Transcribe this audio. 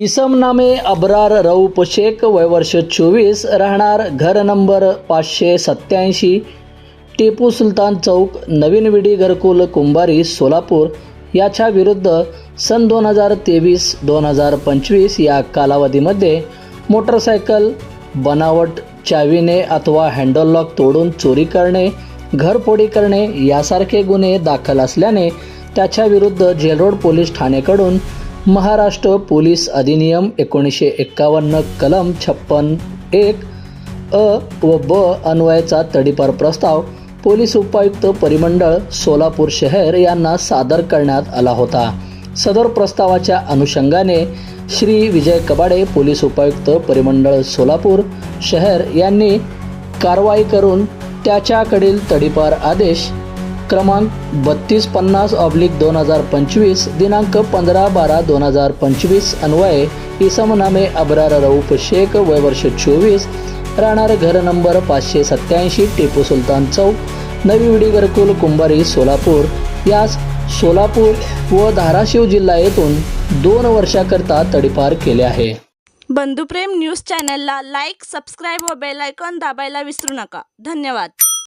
इसम नामे अब्रार रऊप शेख वयवर्ष चोवीस राहणार घर नंबर पाचशे सत्याऐंशी टिपू सुलतान चौक नवीन विडी घरकुल कुंभारी सोलापूर. याच्या विरुद्ध सन दोन हजार तेवीस दोन हजार पंचवीस या कालावधीमध्ये मोटरसायकल बनावट चावीने अथवा हँडल लॉक तोडून चोरी करणे घरफोडी करणे यासारखे गुन्हे दाखल असल्याने त्याच्या विरुद्ध जेलरोड पोलीस ठाणेकडून महाराष्ट्र पोलीस अधिनियम एकोणीसशे एक्कावन्न कलम छप्पन एक अ व ब अन्वयाचा तडीपार प्रस्ताव पोलीस उपायुक्त परिमंडळ सोलापूर शहर यांना सादर करण्यात आला होता. सदर प्रस्तावाच्या अनुषंगाने श्री विजय कबाडे पोलीस उपायुक्त परिमंडळ सोलापूर शहर यांनी कारवाई करून त्याच्याकडील तडीपार आदेश क्रमांक बत्तीस पन्नास ऑब्लिक दोन हजार पंचवीस दिनांक पंधरा बारा दोन हजार पंचवीस अन्वये इसम नामे अब्रार रऊफ शेख वय वर्ष चोवीस राहणार घर नंबर पाचशे सत्याऐंशी टिपू सुलतान चौक नवी विडी घरकुल कुंभारी सोलापूर. यास सोलापूर व धाराशिव जिल्हा येथून दोन वर्षाकरता तडीपार केले आहे. बंधुप्रेम न्यूज चॅनलला लाईक सबस्क्राईब व बेल आयकॉन दाबायला विसरू नका. धन्यवाद.